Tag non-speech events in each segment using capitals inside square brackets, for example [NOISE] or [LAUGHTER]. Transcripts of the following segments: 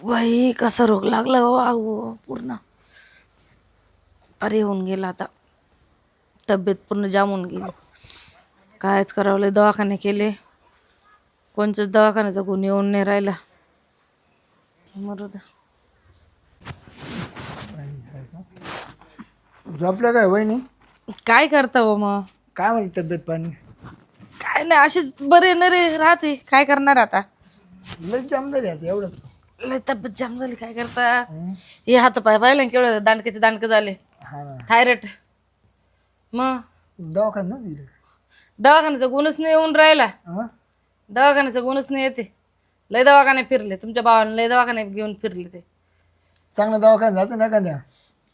बाई कसा रोग लागला हो पूर्ण. अरे होऊन गेला आता. तब्येत पूर्ण जामून गेली. कायच करावं लय दवाखाने केले. कोणच्याच दवाखान्याचा गुण येऊन नाही राहिला. झोपल्या काय वहिनी? काय करता हो मग? काय म्हणते तब्येत पाणी? काय नाही असेच बरे न रे राहते. काय करणार आता? लय जाम झाली आता एवढं. लय तब्येत जाम झाली काय करता? हे हात पाय पाहिले केवढं दांडकेचे दांडके झाले. हा ना. थायरॉइड. मग गेली. दवाखान्याचा गुणच नाही येऊन राहिला. हा? दवाखान्याचा गुणच नाही येते. लय दवाखाने फिरले तुमच्या भावाने लय दवाखाने घेऊन फिरले ते. चांगला दवाखाना जातो ना एखाद्या?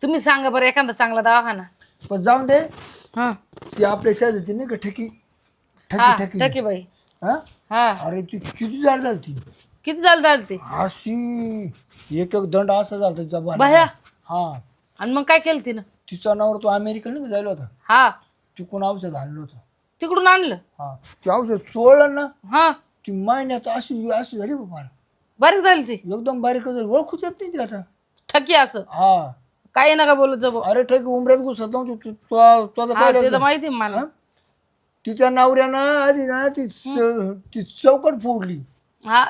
तुम्ही सांगा बरं एखादा चांगला दवाखाना. पण जाऊन दे. हा. ती आपल्या शेजारची नाही का ठेकी? हा ठेकी ठेकी. बाई. हा? हा. अरे ती किती जाड झाली ती किती झालं चालते अशी एक एक दंड असा झाला तिचा. बाया हा. आणि मग काय केलं तिनं? तिचा नावर तो अमेरिकेला नाही जायला होता? हा. तिकडून औषध आणलं होतं. तिकडून आणलं? हा. ते औषध चोळलं ना हा. ती महिन्यात अशी अशी झाली बाबा बारीक झाली ती? एकदम बारीक झाली. ओळखूच येत नाही ती आता. ठकी असं. हा. काय नका बोलत जाऊ अरे ठेकी उमऱ्यात घुसत नव्हती. हा ते तर माहिती आहे मला. तिच्या नवऱ्यानं आधी ना ती च- ती चौकट फोडली. हा.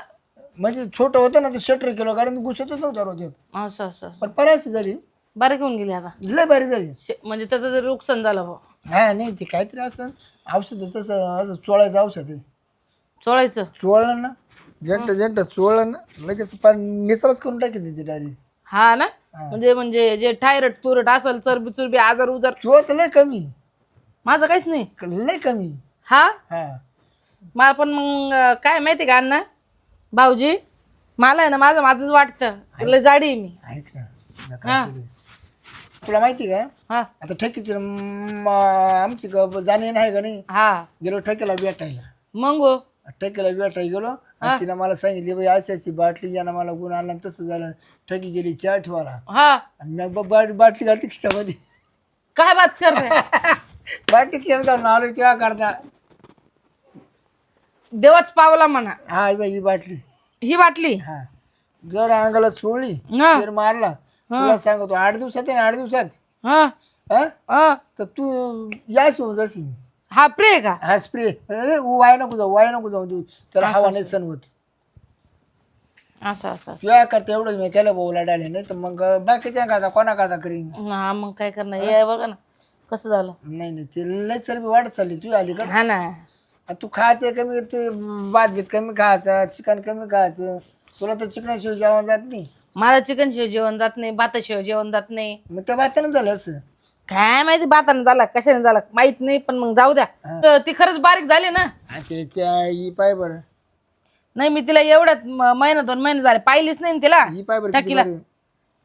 म्हणजे छोटं होतं ना ते शटर केलं कारण घुसतच नव्हतं रोजत असं असं पण पराशी झाली. बारीक होऊन गेली आता. लय बारीक झाली. शे- म्हणजे त्याचं जर नुकसान झालं हो हा नाही ते काहीतरी असं औषध तसं असं चोळायचं औषध आहे. चोळायचं? चोळलं ना जंट जंट चोळलं ना लगेच पाणी निचराच करून टाकी त्याची डायरी हा ना? म्हणजे म्हणजे जे थायरॉइड तुरट असेल चरबी चुरबी आजार उजार. चोळत लय कमी. माझं काहीच नाही. लय कमी. हा? हा. मला पण मग अं, काय माहिती का अण्णा? भाऊजी मला आहे ना माझं माझंच वाटतं. लय जाडी आहे मी. ऐक ना मी काय केलंय. तुला माहिती का? हा. आता ठेकीची म, आमची ग- जाणे नाही का नाही? हा. गेलो ठेकेला भेटायला. मग हो. ठेकेला भेटायला गेलो. आणि तिनं मला सांगितली बाई अशी अशी बाटली यानं मला गुण आणि तसं झालं. ठेकी गेली चार ठेवाला. हा. आणि मी ब- बाट- बाटली घालते खिशामध्ये. काय बात करते [LAUGHS] बाटली केलं आलो तेव्हा करता. देवाच पावला म्हणा. हा ही बाई ही बाटली. ही बाटली? हा. जर अंगाला चोळली हा. तर मारला तुला सांगतो आठ दिवसात आहे ना आठ दिवसात. हा. हा? हा. तर तू याच होऊन जाशील. हा प्रे आहे का? हा स्प्रे अरे वाय नको जाऊ वाय नको जाऊ देऊ त्याला हवा नाही सण होत. असं असं असं. तुया करता एवढं मी केलं भाऊला डाले नाही तर मग बाकीच्या करता कोणा करता करीन? हा मग काय करणार? हे बघा ना कसं झालं? नाही नाही ते लय चरबी वाढत चालली तू आली का? हा ना. आणि तू खायचं कमी ते भात बीत कमी खायचं चिकन कमी खायचं. तुला तर चिकनाशिवाय जेवण जात नाही. मला चिकन शिवाय जेवण जात नाही भाताशिवाय जेवण जात नाही. मग त्या भातानं झालं असं. काय माहिती भाताने झाला कशाने झाला माहीत नाही पण मग जाऊ द्या. तर ती खरंच बारीक झाली ना. आणि त्याच्या ही पाय बरं. नाही मी तिला एवढ्यात म- महिना दोन महिने झाले पाहिलीच नाही ना तिला. ही पाय बरं किती टकीला. बरी.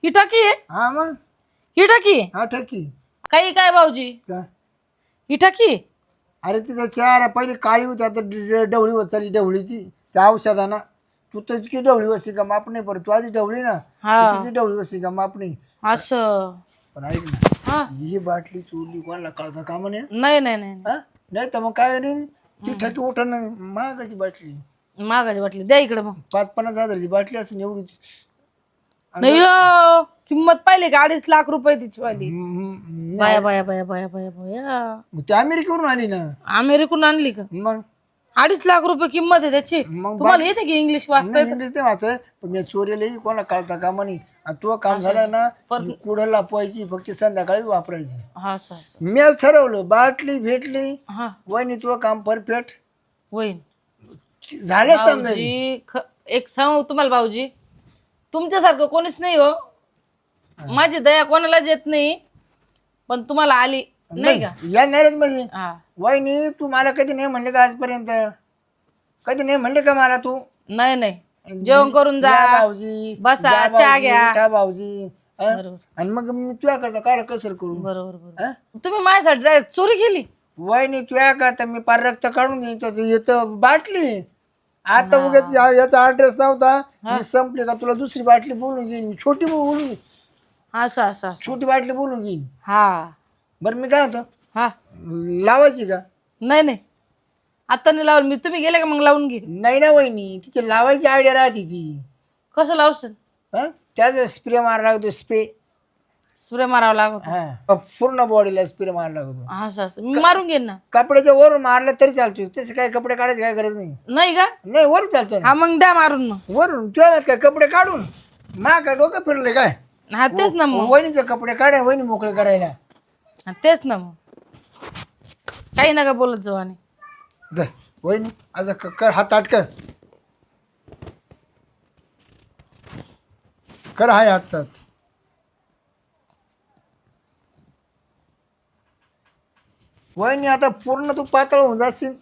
ही टाकी आहे? हा मग. ही टाकी आहे? हा ठकी काही काय भाऊजी? का? ही टाकी आहे? अरे तिचा चेहरा पहिली काळी होती आता ड- डवळी होत चालली डवळी ती. त्या औषधाना. तू तर इतकी डवळी वसी का माप नाही परत तू आधी डवळी ना. हा. किती डवळी वसी का माप नाही. असं. पण ऐक ना हा. ही बाटली चोरली कोणाला कळता का म्हणे? नाही नाही नाही हा? नाही तर मग काय नाही ती ठकी उठण महागाची बाटली. मागाची वाटली द्या इकडे मग. पाच पन्नास हजाराची बाटली असते एवढी. नाही हो. किंमत पाहिली का? अडीच लाख रुपये तिची वाली हम्म, बाया बाया बाया बाया बाया बाया. मग ती अमेरिकेवरून आली ना? अमेरिकून आणली का? मग? अडीच लाख रुपये किंमत आहे त्याची. मग तुम्हाला येते की इंग्लिश वाचता नाही इंग्लिश नाही वाचत. पण मी चोरीलाही कोणाला कळता का म्हणे? आणि तो काम झालं ना कुठं लपवायची? फक्त संध्याकाळी वापरायची. हा असं असं. मी आज ठरवलं बाटली भेटली. हा. वहिनी तुझं काम परफेक्ट. होईन झालं समजा भाऊजी ख- एक सांगू तुम्हाला भाऊजी? तुमच्यासारखं कोणीच नाही हो. माझी दया कोणालाच येत नाही. पण तुम्हाला आली. नाही का? या म्हणजे हा. वहिनी तू मला कधी नाही म्हणले का आजपर्यंत? कधी नाही म्हणले का मला तू? नाही नाही. जेवण करून जा. या भाऊजी बसा, चहा भाऊजी, घ्या. उठा भाऊजी हं? बरोबर. आणि मग मी तुया करता काय कसर करू? बरोबर बरोबर. हं? तुम्ही माझ्यासाठी direct चोरी केली? वहिनी तुया करता मी पार रक्त काढून येतो येतं बाटली. आता उगाच या- याचा ऍड्रेस नव्हता. मी संपली का तुला दुसरी बाटली बोलून घेईन. मी छोटी बोलून घेईन. असं असं असं. छोटी बाटली बोलून घेईन. हा. बरं मी काय होतो हा. लावायची का? नाही नाही. आता नाही लावून मी तुम्ही गेले का मग लावून घे नाही ना वहिनी. तिची लावायची आयडिया राहते ती. कसं लावशील? हा? त्याचा स्प्रे मारायला लागतो स्प्रे स्प्रे मारावा लागत हा. पूर्ण बॉडीला स्प्रे मारायला लागतो हा असं असं. मी मारून घेईन ना. कपड्याच्या वरून मारलं तरी चालतो तसे काय कपडे काढायची काय गरज नाही. नाही का? नाही वरून चालतो ना. हा मग द्या मारून मग. वरून तुला काय कपडे काढून? मा काय डोकं फिरले काय? हा तेच ना मग. वहिनीचे कपडे काढा वहिनी मोकळे करायला. हा, तेच ना मग. काही नका बोलत जाऊ आणि. धर वहिनी आज क- कर हात आट कर कर हाय हातात वहिनी आता पूर्ण तू पातळ होऊन जाशील.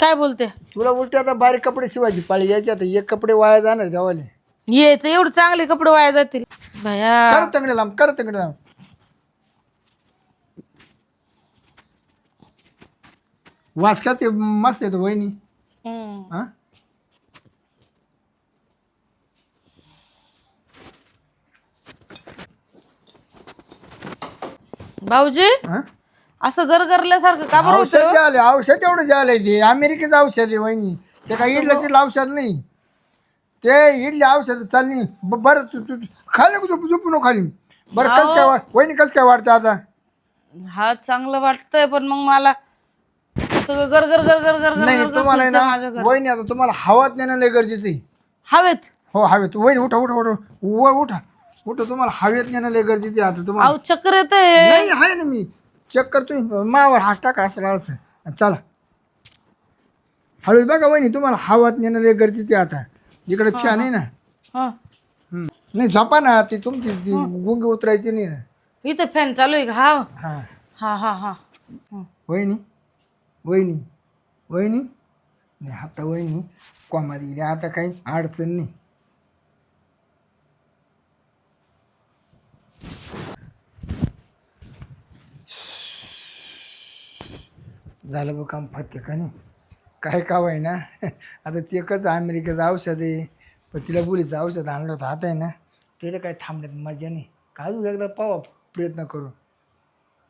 काय बोलते? तुला उलटे आता बारीक कपडे शिवायची पाळी यायची आता एक कपडे वाया जाणार देवाले. यायचं एवढे चांगले कपडे वाया जातील. भया. कर तंगडे लांब कर तंगडे लांब. वास का ते मस्त येतो वहिनी? हम्म. हा? भाऊजी? हा? असं गरगरल्यासारखं का बरं औषध होतं? औषध एवढं जे आलंय ते. अमेरिकेचं औषध आहे वहिनी. ते काय इडल्याचे औषध नाही. ते इडली औषध चालली. ब- बरं तू तू खाली झोपू झोपू नको खाली? बरं कस काय वहिनी कस काय वाटतं आता? हा चांगलं वाटतंय पण मग मला सगळं गरगर गरगर गरगर नाही गरगर तुम्हाला आहे फिरतंय ना घर. वहिनी आता तुम्हाला हवात नेणं लय गरजेचं आहे. हवेत? हो हवेत. वहिनी उठा उठा उठा. वर उठा. उठा तुम्हाला हवेत नेणं लय गरजेचं आहे आता तुम्हाला. अहो चक्कर येतंय. नाही आहे ना मी. चेक करतोय मावर हात टाका असं राहायचं चला. हळू बघा वहिनी तुम्हाला हवात नेणं लय गरजेचं आता. इकडे फॅन आहे ना. हा. हम्म. नाही झोपा ना ती तुमची ती गुंगी उतरायची नाही ना. इथं फॅन चालू आहे का? हा. हा. हा हा हा. हं. वहिनी वहिनी वहिनी. नाही आता वहिनी कोमात गेली. आता काही अडचण नाही. झालं बघ काम फत्ते का नाही काय का आहे ना? आता ते कसं अमेरिकेचं औषध आहे पण तिला बोलीचं औषध आणलं होतं. आता आहे ना तिला काय थांबण्यात मजा नाही. काजू एकदा पावा प्रयत्न करू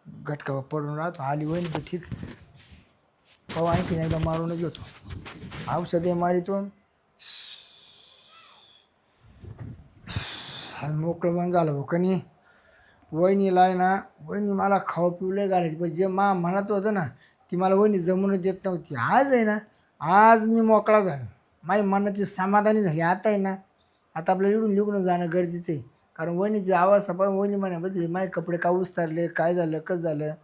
घटका पडून राहतो आली वहिनी तर ठीक. पावा आणखी एकदा मारूनच घेतो. औषधे मारितो मोकळं पण झालं भाऊ कनी. वहिनीला आहे ना वहिनी मला खाऊ पिऊ लय घालायची पण जे मा म्हणत होतं ना ती मला वहिनी जमूनच देत नव्हती. आज आहे ना आज मी मोकळा झालो. माझ्या मनाची समाधानी झाली. आता आहे ना आता आपल्याला इकडून निघून जाणं गरजेचं आहे. कारण वहिनीची आवाज पण वहिनी म्हणा माझे कपडे का उचतारले काय झालं? कसं झालं?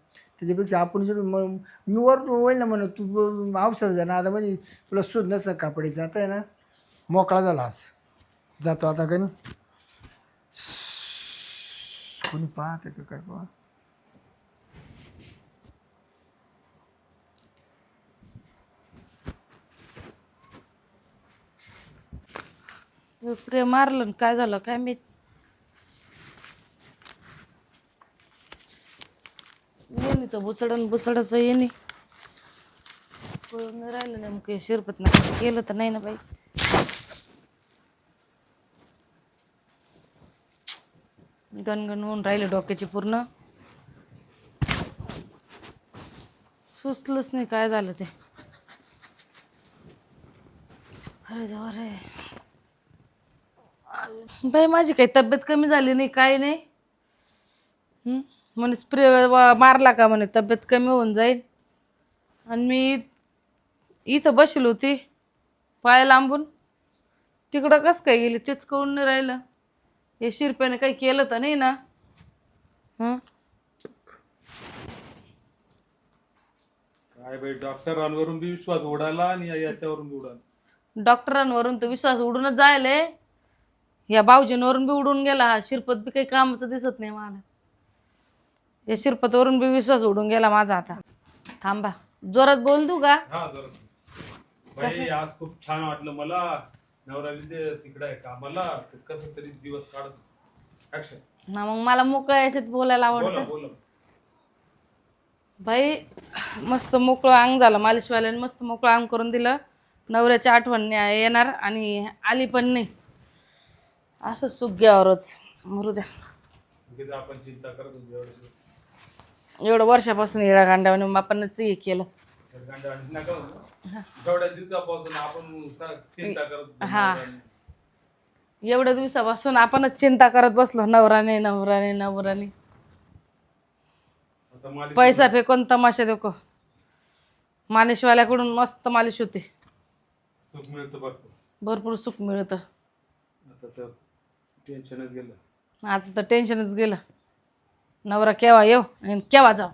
त्याच्यापेक्षा आपण जिकडून मग मी वर वहिला म्हणत तू औषध जा ना. आता म्हणजे तुला सुद नसतं कपडे. जात आहे ना मोकळा झाला आज. जातो आता का नाही? कोणी पाहते का काय? पाहा प्रेम मारलं काय झालं काय मी येणीचं बुचडन बुचडाचं येणी. पळून नाही राहिलं नेमकं शिरपत नाही. केलं तर नाही ना बाई. गणगण होऊन राहिले डोक्याची पूर्ण. सुचलंच नाही काय झालं ते. अरे देवा रे. बाई माझी काही तब्येत कमी झाली नाही काय नाही. हं? म्हणे स्प्रे मारला का म्हणे तब्येत कमी होऊन जाईल. आणि मी इथं बसेल होती पाय लांबून. तिकडं कसं काय गेली तेच कळून नाही राहिलं. हे शिरप्याने काही केलं तर नाही ना. हं? काय बाई डॉक्टरांवरून बी विश्वास उडाला आणि या- याच्यावरून बी उडाला. डॉक्टरांवरून तर विश्वास उडूनच जायले. या भाऊजींवरून बी उडून गेला हा शिरपत बी काही कामाचं दिसत नाही मला. या शिरपतवरून बी विश्वास उडून गेला माझा आता. थांबा. जोरात बोल तू का हा जरा बाई आज खूप छान वाटलं मला. नवरा तिकडे आहे कामाला. कसं तरी दिवस काढत ऍक्शन ना मग मला मोकळं याच्यात बोलायला बोला आवडतं. बोला. भाई मस्त मोकळं अंग झालं. मालिशवाल्याने मस्त मोकळं अंग करून दिलं. नवऱ्याच्या आठवण नाही येणार आणि आली पण नाही. असं सुख घ्यावरच. मरू द्या. आपण चिंता करत होतो एवढे. एवढं वर्षापासून येडा गांड्याने आपणच हे केलं. तर गांडे आणि नका म्हणू. एवढ्या दिवसापासून आपण सा- चिंता करत होतो. हा. एवढ्या दिवसापासून आपणच चिंता करत बसलो नवराने नवराने नवराने. आता मालिश पैसा फेकून तमाशा देखो मालिशवाल्याकडून मस्त मालिश होते. सुख मिळतं भरपूर. भरपूर सुख मिळतं. आता तर टेन्शनच गेलं. आता तर टेन्शनच गेलं. नवरा केव्हा येऊ आणि केव्हा जाऊ?